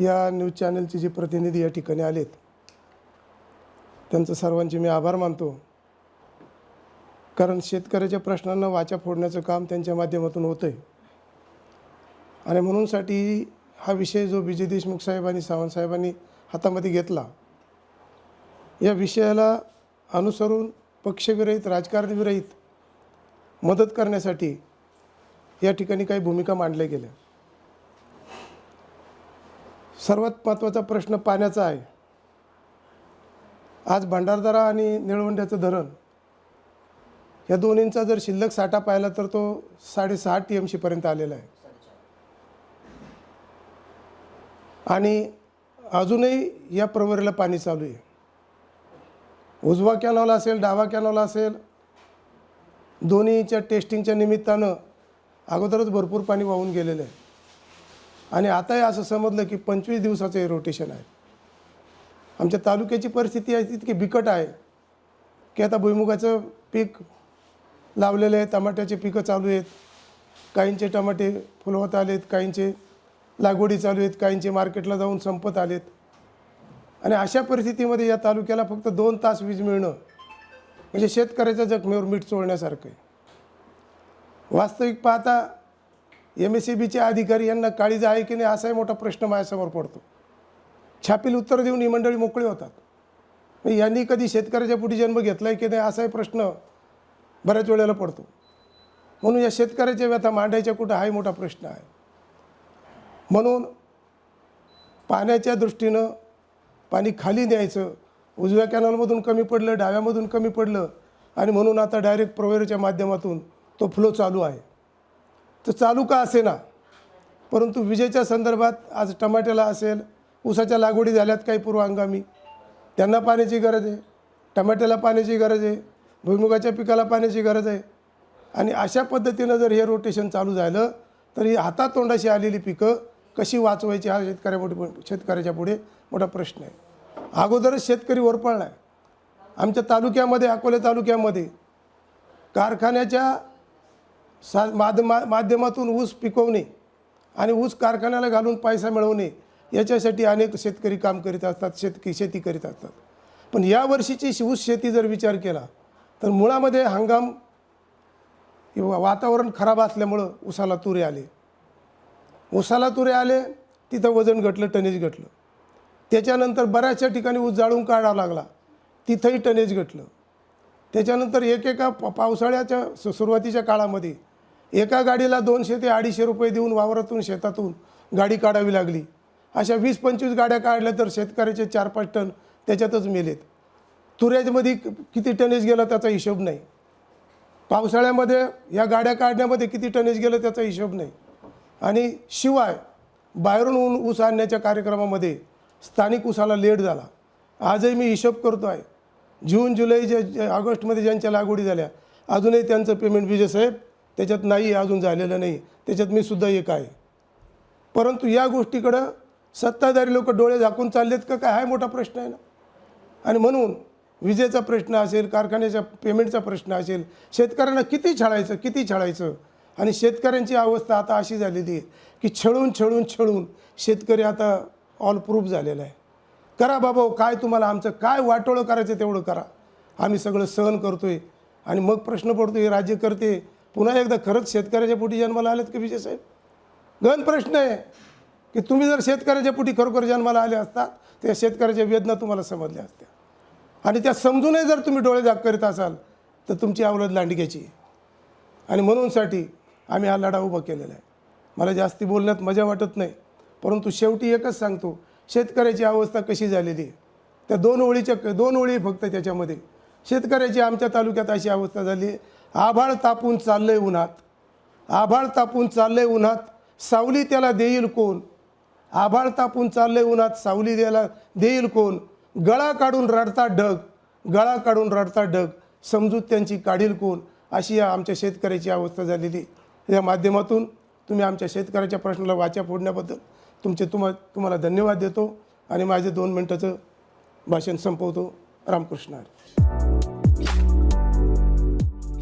या न्यूज चॅनलचे जे प्रतिनिधी या ठिकाणी आलेत त्यांचं सर्वांचे मी आभार मानतो. कारण शेतकऱ्याच्या प्रश्नांना वाचा फोडण्याचं काम त्यांच्या माध्यमातून होतं आहे आणि म्हणूनसाठी हा विषय जो विजय देशमुख साहेबांनी सावंत साहेबांनी हातामध्ये घेतला या विषयाला अनुसरून पक्षविरहित राजकारणविरहित मदत करण्यासाठी या ठिकाणी काही भूमिका मांडल्या गेल्या. सर्वात महत्त्वाचा प्रश्न पाण्याचा आहे. आज भंडारदरा आणि निळवंड्याचं धरण या दोन्हींचा जर शिल्लक साठा पाहिला तर तो साडेसहा टी एम सीपर्यंत आलेला आहे. आणि अजूनही या प्रवरीला पाणी चालू आहे. उजवा कॅनॉल असेल डावा कॅनॉल असेल दोन्हीच्या टेस्टिंगच्या निमित्तानं अगोदरच भरपूर पाणी वाहून गेलेलं आहे. आणि आताही असं समजलं की पंचवीस दिवसाचं हे रोटेशन आहे. आमच्या तालुक्याची परिस्थिती आहे तितकी बिकट आहे की आता भुईमुगाचं पीक लावलेलं आहे टमाट्याचे पिकं चालू आहेत काहींचे टमाटे फुलवत आलेत काहींचे लागवडी चालू आहेत काहींचे मार्केटला जाऊन संपत आलेत. आणि अशा परिस्थितीमध्ये या तालुक्याला फक्त दोन तास वीज मिळणं म्हणजे शेतकऱ्याच्या जखमेवर मीठ चोळण्यासारखं आहे. वास्तविक पाहता एम एस सी बीचे अधिकारी यांना काळीज आहे की नाही असाही मोठा प्रश्न माझ्यासमोर पडतो. छापील उत्तर देऊन ही मंडळी मोकळी होतात. यांनी कधी शेतकऱ्याच्या पुढे जन्म घेतला आहे की नाही असाही प्रश्न बऱ्याच वेळेला पडतो. म्हणून या शेतकऱ्याच्या व्यथा मांडायच्या कुठं हाही मोठा प्रश्न आहे. म्हणून पाण्याच्या दृष्टीनं पाणी खाली न्यायचं उजव्या कॅनलमधून कमी पडलं डाव्यामधून कमी पडलं आणि म्हणून आता डायरेक्ट प्रवेरच्या माध्यमातून तो फ्लो चालू आहे. तर चालू का असे ना? परंतु विजेच्या संदर्भात आज टमाट्याला असेल ऊसाच्या लागवडी झाल्यात काही पूर्वहंगामी त्यांना पाण्याची गरज आहे. टमाट्याला पाण्याची गरज आहे. भुईमुगाच्या पिकाला पाण्याची गरज आहे. आणि अशा पद्धतीनं जर हे रोटेशन चालू झालं तर ही हातातोंडाशी आलेली पिकं कशी वाचवायची हा शेतकऱ्या शेतकऱ्याच्या पुढे मोठा प्रश्न आहे. अगोदरच शेतकरी ओरपळला आहे. आमच्या तालुक्यामध्ये अकोले तालुक्यामध्ये कारखान्याच्या सा माध्यमा माध्यमातून ऊस पिकवणे आणि ऊस कारखान्याला घालून पैसा मिळवणे याच्यासाठी अनेक शेतकरी काम करीत असतात शेतकी शेती करीत असतात. पण या वर्षीची ऊस शेती जर विचार केला तर मुळामध्ये हंगाम किंवा वातावरण खराब असल्यामुळं उसाला तुरे आले. उसाला तुरे आले तिथं वजन घटलं टनेज घटलं. त्याच्यानंतर बऱ्याचशा ठिकाणी ऊस जाळून काढावा लागला तिथंही टनेज घटलं. त्याच्यानंतर एकेका पा पावसाळ्याच्या सुरुवातीच्या काळामध्ये एका गाडीला दोनशे ते अडीचशे रुपये देऊन वावरातून शेतातून गाडी काढावी लागली. अशा वीस पंचवीस गाड्या काढल्या तर शेतकऱ्याचे चार पाच टन त्याच्यातच मेलेत. तुऱ्याजमध्ये किती टनेज गेलं त्याचा हिशोब नाही. पावसाळ्यामध्ये या गाड्या काढण्यामध्ये किती टनेज गेलं त्याचा हिशोब नाही. आणि शिवाय बाहेरून ऊन ऊस आणण्याच्या कार्यक्रमामध्ये स्थानिक ऊसाला लेट झाला. आजही मी हिशोब करतो आहे. जून जुलै जे जे ऑगस्टमध्ये ज्यांच्या लागवडी झाल्या अजूनही त्यांचं पेमेंट विजय साहेब त्याच्यात नाही अजून झालेलं नाही. त्याच्यात मी सुद्धा एक आहे. परंतु या गोष्टीकडं सत्ताधारी लोक डोळे झाकून चाललेत का काय? हा मोठा प्रश्न आहे ना. आणि म्हणून विजेचा प्रश्न असेल कारखान्याच्या पेमेंटचा प्रश्न असेल शेतकऱ्यांना किती छळायचं किती छळायचं? आणि शेतकऱ्यांची अवस्था आता अशी झालेली आहे की छळून छळून छळून शेतकरी आता ऑल प्रूफ झालेला आहे. करा बाबा काय तुम्हाला आमचं काय वाटोळं करायचं तेवढं करा. आम्ही सगळं सहन करतोय. आणि मग प्रश्न पडतो हे राज्य करते पुन्हा एकदा खरंच शेतकऱ्याच्या पोटी जन्माला आलेत का विजय साहेब? गहन प्रश्न आहे की तुम्ही जर शेतकऱ्याच्या पोटी खरोखर जन्माला आले असतात त्या शेतकऱ्याच्या वेदना तुम्हाला समजल्या असत्या. आणि त्या समजूनही जर तुम्ही डोळे जाग करीत असाल तर तुमची अवलद लांडग्याची आणि म्हणूनसाठी आम्ही हा लढा उभा केलेला आहे. मला जास्ती बोलण्यात मजा वाटत नाही परंतु शेवटी एकच सांगतो शेतकऱ्याची अवस्था कशी झालेली आहे? त्या दोन ओळीच्या दोन ओळी फक्त त्याच्यामध्ये. शेतकऱ्याची आमच्या तालुक्यात अशी अवस्था झाली आहे आभाळ तापून चाललंय उन्हात. आभाळ तापून चाललंय उन्हात सावली त्याला देईल कोण? आभाळ तापून चाललंय उन्हात सावली द्यायला देईल कोण? गळा काढून रडता ढग गळा काढून रडता ढग समजूत त्यांची काढील कोण? अशी या आमच्या शेतकऱ्याची अवस्था झालेली. या माध्यमातून तुम्ही आमच्या शेतकऱ्याच्या प्रश्नाला वाचा फोडण्याबद्दल. तुमचे तुम्हा तुम्हाला धन्यवाद देतो आणि माझे दोन मिनटाचं भाषण संपवतो. रामकृष्ण हरी.